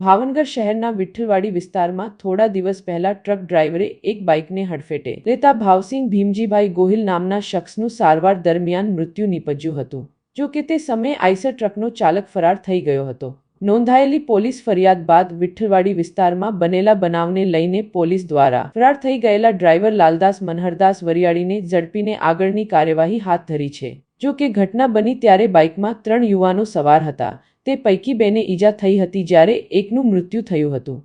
ભાવનગર શહેરના વિઠ્ઠલવાડી વિસ્તારમાં થોડા દિવસ પહેલા ટ્રક ડ્રાઈવરે એક બાઇકને હડફેટે. લેતા ભાવસિંહ ભીમજીભાઈ ગોહિલ નામના શખ્સનું સારવાર દરમિયાન મૃત્યુ નીપજ્યું હતું. જો કે તે સમયે આઈસર ટ્રકનો ચાલક ફરાર થઈ ગયો હતો. નોંધાયેલી પોલીસ ફરિયાદ બાદ વિઠ્ઠલવાડી વિસ્તારમાં બનેલા બનાવને લઈને પોલીસ દ્વારા ફરાર થઈ ગયેલા ડ્રાઈવર લાલદાસ મનહરદાસ વરિયાળીને ઝડપીને આગળની કાર્યવાહી હાથ ધરી છે. જો કે ઘટના બની ત્યારે બાઇકમાં ત્રણ યુવાનો સવાર હતા. તે પૈકી બેને ઈજા થઈ હતી જ્યારે એકનું મૃત્યુ થયું હતું.